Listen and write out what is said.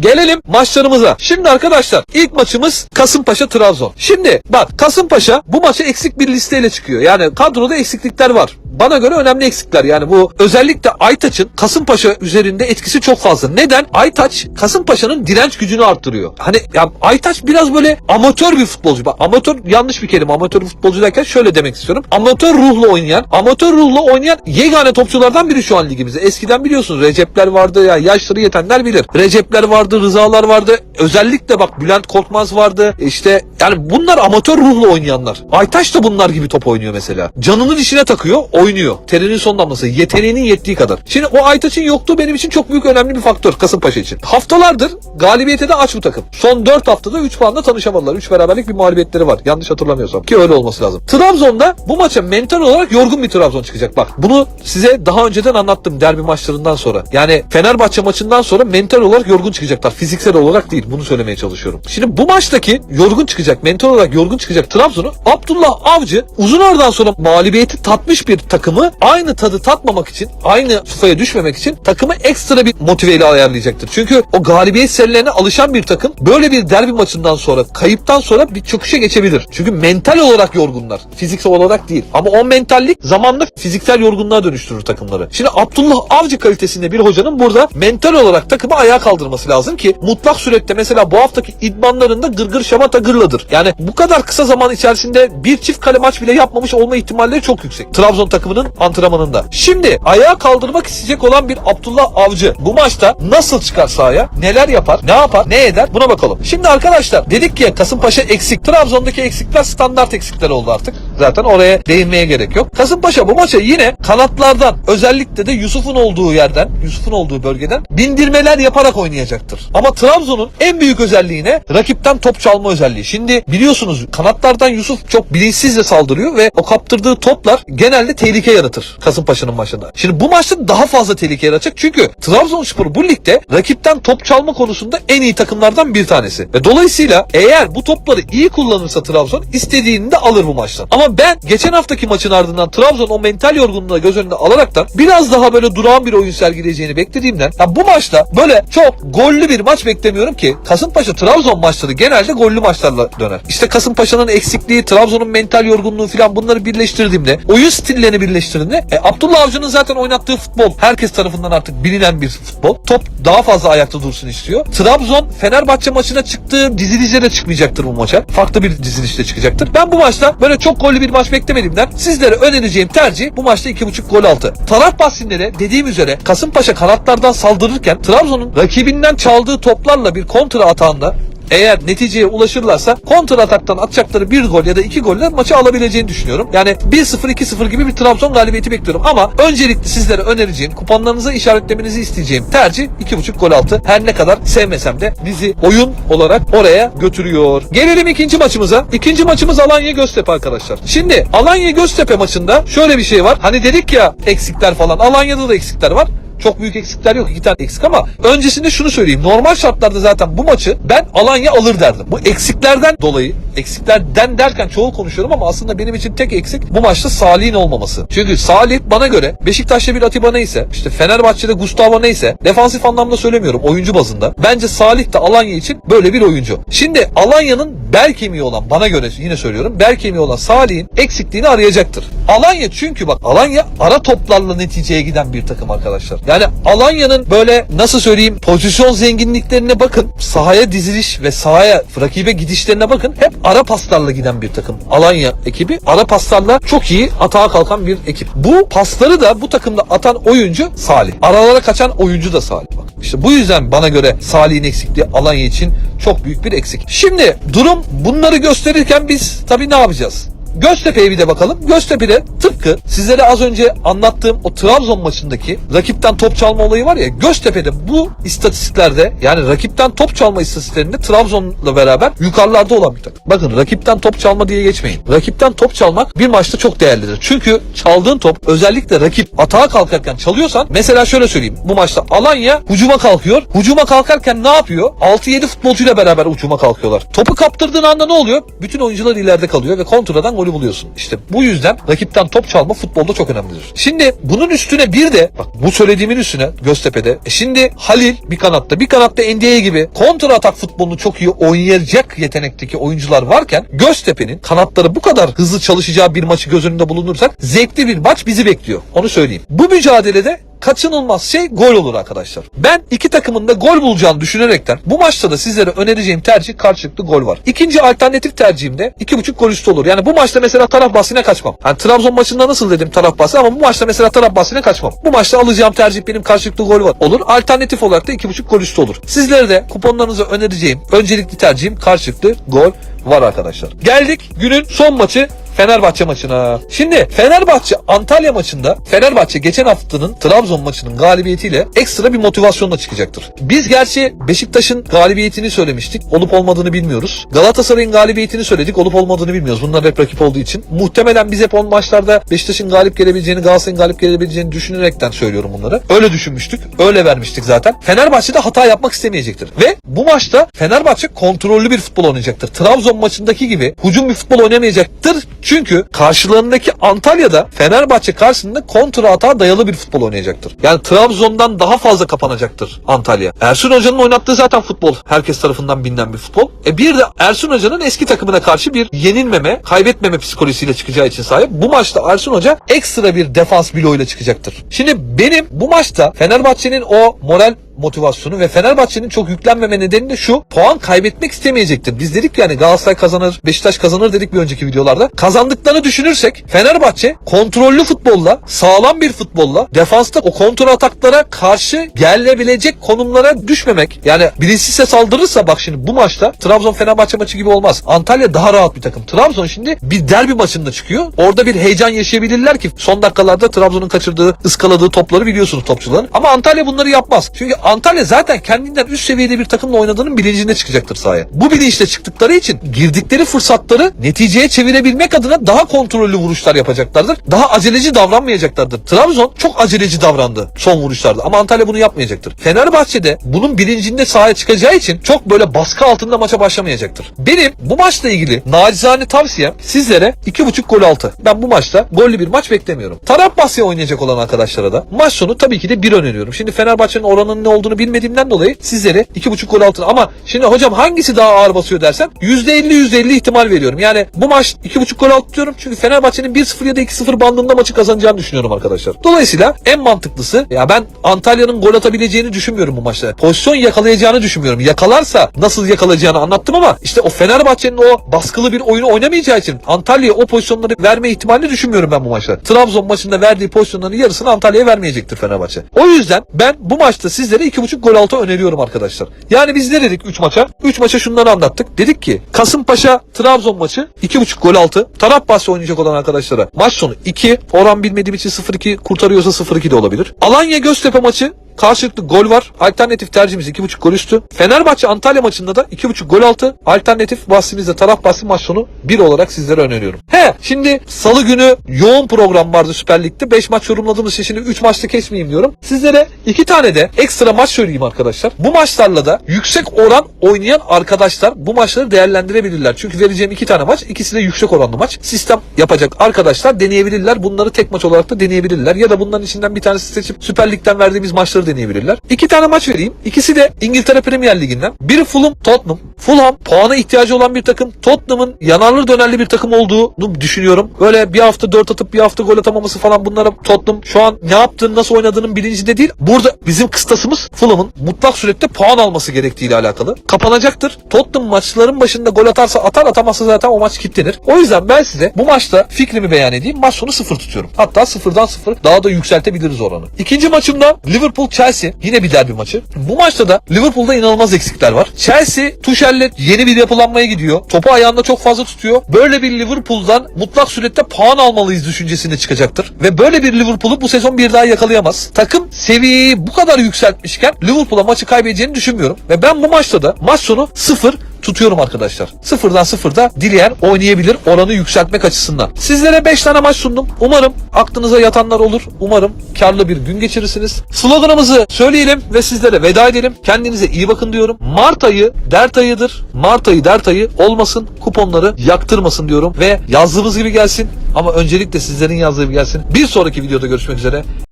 Gelelim maçlarımıza. Şimdi arkadaşlar ilk maçımız Kasımpaşa Trabzon. Şimdi bak Kasımpaşa bu maça eksik bir listeyle çıkıyor. Yani kadroda eksiklikler var. Bana göre önemli eksikler. Yani bu özellikle Aytaç'ın Kasımpaşa üzerinde etkisi çok fazla. Neden? Aytaç Kasımpaşa'nın direnç gücünü arttırıyor. Hani ya Aytaç biraz böyle amatör bir futbolcu. Bak amatör yanlış bir kelime. Amatör bir futbolcu derken şöyle demek istiyorum. Amatör ruhlu oynayan, amatör ruhlu oynayan yegane topçulardan biri şu an ligimizde. Eskiden biliyorsunuz Recepler vardı ya yaşları yetenler bilir. Recepler vardı, Rızalar vardı. Özellikle bak Bülent Korkmaz vardı. İşte yani bunlar amatör ruhlu oynayanlar. Aytaç da bunlar gibi top oynuyor mesela. Canını dişine takıyor, oynuyor. Terinin son damlası. Yeteneğinin yettiği kadar. Şimdi o Aytaç'ın yokluğu benim için çok büyük önemli bir faktör Kasımpaşa için. Haftalardır galibiyete de aç bu takım. Son 4 haftada 3 puanla tanışamadılar. 3 beraberlik bir mağlubiyetleri var. Yanlış hatırlamıyorsam. Ki öyle olması lazım. Trabzon'da bu maça mental olarak yorgun bir Trabzon çıkacak. Bak bunu size daha önceden anlattım derbi maçlarından sonra. Yani Fenerbahçe maçından sonra mental olarak yorgun çıkacaklar. Fiziksel olarak değil. Bunu söylemeye çalışıyorum. Şimdi bu maçtaki yorgun çıkacak, mental olarak yorgun çıkacak Trabzon'u Abdullah Avcı uzun aradan sonra mağlubiyeti tatmış bir takımı aynı tadı tatmamak için, aynı sufaya düşmemek için takımı ekstra bir motiveyle ayarlayacaktır. Çünkü o galibiyet serilerine alışan bir takım böyle bir derbi maçından sonra, kayıptan sonra bir çöküşe geçebilir. Çünkü mental olarak yorgunlar. Fiziksel olarak değil. Ama o mentallik zamanla fiziksel yorgunluğa dönüştürür takımları. Şimdi Abdullah Avcı kalitesinde bir hocanın burada mental olarak takımı ayağa kaldırması lazım ki mutlak surette mesela bu haftaki idmanlarında gırgır şamata gırladır. Yani bu kadar kısa zaman içerisinde bir çift kale maç bile yapmamış olma ihtimalleri çok yüksek. Trabzon takımının antrenmanında. Şimdi ayağa kaldırmak isteyecek olan bir Abdullah Avcı bu maçta nasıl çıkar sahaya? Neler yapar? Ne yapar? Ne eder? Buna bakalım. Şimdi arkadaşlar dedik ki Kasımpaşa eksik. Trabzon'daki eksikler standart eksikler oldu artık. Zaten oraya değinmeye gerek yok. Kasımpaşa bu maça yine kanatlardan özellikle de Yusuf'un olduğu yerden, Yusuf'un olduğu bölgeden bindirmeler yaparak oynayacaktır. Ama Trabzon'un en büyük özelliği ne? Rakipten top çalma özelliği. Şimdi biliyorsunuz kanatlardan Yusuf çok bilinçsizce saldırıyor ve o kaptırdığı toplar genelde tehlike yaratır Kasımpaşa'nın maçında. Şimdi bu maçta daha fazla tehlike yaratacak çünkü Trabzonspor bu ligde rakipten top çalma konusunda en iyi takımlardan bir tanesi. Ve dolayısıyla eğer bu topları iyi kullanırsa Trabzon istediğini de alır bu maçtan. Ama ben geçen haftaki maçın ardından Trabzon o mental yorgunluğu da göz önünde alaraktan biraz daha böyle durağan bir oyun sergileyeceğini beklediğimden ya bu maçta böyle çok gollü bir maç beklemiyorum ki Kasımpaşa Trabzon maçları genelde gollü maçlarla döner. İşte Kasımpaşa'nın eksikliği, Trabzon'un mental yorgunluğu falan bunları birleştirdiğimde, oyun stillerini birleştirdiğimde e, Abdullah Avcı'nın zaten oynattığı futbol herkes tarafından artık bilinen bir futbol. Top daha fazla ayakta dursun istiyor. Trabzon Fenerbahçe maçına çıktığı dizilişle çıkmayacaktır bu maça. Farklı bir dizilişle çıkacaktır. Ben bu maçta böyle çok gollü bir maç beklemediğimden sizlere önereceğim tercih bu maçta 2.5 gol altı. Taraf bahsinde dediğim üzere Kasımpaşa kanatlardan saldırırken Trabzon'un rakibinden çaldığı toplarla bir kontra atağında eğer neticeye ulaşırlarsa kontra ataktan atacakları bir gol ya da iki golle maçı alabileceğini düşünüyorum. Yani 1-0 2-0 gibi bir Trabzon galibiyeti bekliyorum. Ama öncelikle sizlere önereceğim kuponlarınıza işaretlemenizi isteyeceğim tercih 2.5 gol altı. Her ne kadar sevmesem de bizi oyun olarak oraya götürüyor. Gelelim ikinci maçımıza. İkinci maçımız Alanya Göztepe arkadaşlar. Şimdi Alanya Göztepe maçında şöyle bir şey var. Hani dedik ya eksikler falan. Alanya'da da eksikler var. Çok büyük eksikler yok. iki tane eksik ama öncesinde şunu söyleyeyim. Normal şartlarda zaten bu maçı ben Alanya alır derdim. Bu eksiklerden dolayı eksiklerden derken çoğu konuşuyorum ama aslında benim için tek eksik bu maçta Salih'in olmaması. Çünkü Salih bana göre Beşiktaş'ta bir Atiba neyse işte Fenerbahçe'de Gustavo neyse defansif anlamda söylemiyorum oyuncu bazında. Bence Salih de Alanya için böyle bir oyuncu. Şimdi Alanya'nın bel kemiği olan bana göre yine söylüyorum bel kemiği olan Salih'in eksikliğini arayacaktır. Alanya çünkü bak Alanya ara toplarla neticeye giden bir takım arkadaşlar. Yani Alanya'nın böyle nasıl söyleyeyim pozisyon zenginliklerine bakın. Sahaya diziliş ve sahaya rakibe gidişlerine bakın. Hep ara paslarla giden bir takım. Alanya ekibi ara paslarla çok iyi atağa kalkan bir ekip. Bu pasları da bu takımda atan oyuncu Salih. Aralara kaçan oyuncu da Salih. Bak işte bu yüzden bana göre Salih'in eksikliği Alanya için çok büyük bir eksik. Şimdi durum bunları gösterirken biz tabii ne yapacağız? Göztepe'ye bir de bakalım. Göztepe'de tıpkı sizlere az önce anlattığım o Trabzon maçındaki rakipten top çalma olayı var ya Göztepe'de bu istatistiklerde yani rakipten top çalma istatistiklerinde Trabzon'la beraber yukarılarda olan bir takım. Bakın rakipten top çalma diye geçmeyin. Rakipten top çalmak bir maçta çok değerlidir. Çünkü çaldığın top özellikle rakip atağa kalkarken çalıyorsan mesela şöyle söyleyeyim. Bu maçta Alanya hucuma kalkıyor. Hucuma kalkarken ne yapıyor? 6-7 futbolcuyla beraber uçuma kalkıyorlar. Topu kaptırdığın anda ne oluyor? Bütün oyuncular ileride kalıyor ve kontradan gol golü buluyorsun. İşte bu yüzden rakipten top çalma futbolda çok önemlidir. Şimdi bunun üstüne bir de bak bu söylediğimin üstüne Göztepe'de. E şimdi Halil bir kanatta bir kanatta NDA gibi kontra atak futbolunu çok iyi oynayacak yetenekteki oyuncular varken Göztepe'nin kanatları bu kadar hızlı çalışacağı bir maçı göz önünde bulundurursak zevkli bir maç bizi bekliyor. Onu söyleyeyim. Bu mücadelede kaçınılmaz şey gol olur arkadaşlar. Ben iki takımın da gol bulacağını düşünerekten bu maçta da sizlere önereceğim tercih karşılıklı gol var. İkinci alternatif tercihim de 2.5 gol üstü olur. Yani bu maçta mesela taraf bahsine kaçmam. Hani Trabzon maçında nasıl dedim taraf bahsi ama bu maçta mesela taraf bahsine kaçmam. Bu maçta alacağım tercih benim karşılıklı gol var. Olur. Alternatif olarak da 2.5 gol üstü olur. Sizlere de kuponlarınızı önereceğim öncelikli tercihim karşılıklı gol var arkadaşlar. Geldik günün son maçı Fenerbahçe maçına. Şimdi Fenerbahçe Antalya maçında Fenerbahçe geçen haftanın Trabzon maçının galibiyetiyle ekstra bir motivasyonla çıkacaktır. Biz gerçi Beşiktaş'ın galibiyetini söylemiştik. Olup olmadığını bilmiyoruz. Galatasaray'ın galibiyetini söyledik. Olup olmadığını bilmiyoruz. Bunlar hep rakip olduğu için. Muhtemelen biz hep on maçlarda Beşiktaş'ın galip gelebileceğini, Galatasaray'ın galip gelebileceğini düşünerekten söylüyorum bunları. Öyle düşünmüştük. Öyle vermiştik zaten. Fenerbahçe de hata yapmak istemeyecektir. Ve bu maçta Fenerbahçe kontrollü bir futbol oynayacaktır. Trabzon maçındaki gibi hücum bir futbol oynamayacaktır. Çünkü karşılarındaki Antalya'da Fenerbahçe karşısında kontra atağa dayalı bir futbol oynayacaktır. Yani Trabzon'dan daha fazla kapanacaktır Antalya. Ersun Hoca'nın oynattığı zaten futbol herkes tarafından bilinen bir futbol. E bir de Ersun Hoca'nın eski takımına karşı bir yenilmeme, kaybetmeme psikolojisiyle çıkacağı için sahip. Bu maçta Ersun Hoca ekstra bir defans bloğuyla çıkacaktır. Şimdi benim bu maçta Fenerbahçe'nin o moral motivasyonu ve Fenerbahçe'nin çok yüklenmeme nedeni de şu. Puan kaybetmek istemeyecektir. Biz dedik yani Galatasaray kazanır, Beşiktaş kazanır dedik bir önceki videolarda. Kazandıklarını düşünürsek Fenerbahçe kontrollü futbolla, sağlam bir futbolla defansta o kontrol ataklara karşı gelebilecek konumlara düşmemek. Yani bilinçsizse saldırırsa bak şimdi bu maçta Trabzon Fenerbahçe maçı gibi olmaz. Antalya daha rahat bir takım. Trabzon şimdi bir derbi maçında çıkıyor. Orada bir heyecan yaşayabilirler ki son dakikalarda Trabzon'un kaçırdığı, ıskaladığı topları biliyorsunuz topçuların. Ama Antalya bunları yapmaz. Çünkü Antalya zaten kendinden üst seviyede bir takımla oynadığının bilincinde çıkacaktır sahaya. Bu bilinçle çıktıkları için girdikleri fırsatları neticeye çevirebilmek adına daha kontrollü vuruşlar yapacaklardır. Daha aceleci davranmayacaklardır. Trabzon çok aceleci davrandı son vuruşlarda ama Antalya bunu yapmayacaktır. Fenerbahçe'de bunun bilincinde sahaya çıkacağı için çok böyle baskı altında maça başlamayacaktır. Benim bu maçla ilgili nacizane tavsiyem sizlere 2.5 gol altı. Ben bu maçta gollü bir maç beklemiyorum. Taraf bahsi oynayacak olan arkadaşlara da maç sonu tabii ki de 1 öneriyorum. Şimdi Fenerbahçe'nin oranının ne olduğunu bilmediğimden dolayı sizlere 2.5 gol altına ama şimdi hocam hangisi daha ağır basıyor dersem %50 %50 ihtimal veriyorum. Yani bu maç 2.5 gol altı diyorum çünkü Fenerbahçe'nin 1-0 ya da 2-0 bandında maçı kazanacağını düşünüyorum arkadaşlar. Dolayısıyla en mantıklısı ya ben Antalya'nın gol atabileceğini düşünmüyorum bu maçta. Pozisyon yakalayacağını düşünmüyorum. Yakalarsa nasıl yakalayacağını anlattım ama işte o Fenerbahçe'nin o baskılı bir oyunu oynamayacağı için Antalya'ya o pozisyonları verme ihtimalini düşünmüyorum ben bu maçta. Trabzon maçında verdiği pozisyonların yarısını Antalya'ya vermeyecektir Fenerbahçe. O yüzden ben bu maçta sizlere 2.5 gol altı öneriyorum arkadaşlar. Yani biz ne dedik 3 maça? 3 maça şunları anlattık. Dedik ki Kasımpaşa Trabzon maçı 2.5 gol altı. Taraf bahsi oynayacak olan arkadaşlara maç sonu 2. Oran bilmediğim için 0-2 kurtarıyorsa 0-2 de olabilir. Alanya Göztepe maçı Karşılıklı gol var. Alternatif tercihimiz 2.5 gol üstü. Fenerbahçe Antalya maçında da 2.5 gol altı. Alternatif bahsimizde taraf bahsi maç sonu 1 olarak sizlere öneriyorum. He şimdi salı günü yoğun program vardı Süper Lig'de. 5 maç yorumladığımız için şimdi 3 maçta kesmeyeyim diyorum. Sizlere 2 tane de ekstra maç söyleyeyim arkadaşlar. Bu maçlarla da yüksek oran oynayan arkadaşlar bu maçları değerlendirebilirler. Çünkü vereceğim 2 tane maç ikisi de yüksek oranlı maç. Sistem yapacak arkadaşlar deneyebilirler. Bunları tek maç olarak da deneyebilirler. Ya da bunların içinden bir tanesi seçip Süper Lig'den verdiğimiz maçları deneyebilirler. İki tane maç vereyim. İkisi de İngiltere Premier Ligi'nden. Biri Fulham, Tottenham. Fulham puana ihtiyacı olan bir takım. Tottenham'ın yanarlı dönerli bir takım olduğunu düşünüyorum. Böyle bir hafta dört atıp bir hafta gol atamaması falan bunlara Tottenham şu an ne yaptığını nasıl oynadığının bilincinde değil. Burada bizim kıstasımız Fulham'ın mutlak surette puan alması gerektiğiyle alakalı. Kapanacaktır. Tottenham maçların başında gol atarsa atar atamazsa zaten o maç kilitlenir. O yüzden ben size bu maçta fikrimi beyan edeyim. Maç sonu sıfır tutuyorum. Hatta sıfırdan sıfır daha da yükseltebiliriz oranı. İkinci maçımda Liverpool Chelsea yine bir derbi maçı. Bu maçta da Liverpool'da inanılmaz eksikler var. Chelsea Tuchel'le yeni bir yapılanmaya gidiyor. Topu ayağında çok fazla tutuyor. Böyle bir Liverpool'dan mutlak surette puan almalıyız düşüncesinde çıkacaktır. Ve böyle bir Liverpool'u bu sezon bir daha yakalayamaz. Takım seviyeyi bu kadar yükseltmişken Liverpool'a maçı kaybedeceğini düşünmüyorum. Ve ben bu maçta da maç sonu 0 tutuyorum arkadaşlar. Sıfırdan sıfırda dileyen oynayabilir oranı yükseltmek açısından. Sizlere 5 tane maç sundum. Umarım aklınıza yatanlar olur. Umarım karlı bir gün geçirirsiniz. Sloganımızı söyleyelim ve sizlere veda edelim. Kendinize iyi bakın diyorum. Mart ayı dert ayıdır. Mart ayı dert ayı olmasın. Kuponları yaktırmasın diyorum ve yazdığımız gibi gelsin. Ama öncelikle sizlerin yazdığı gibi gelsin. Bir sonraki videoda görüşmek üzere.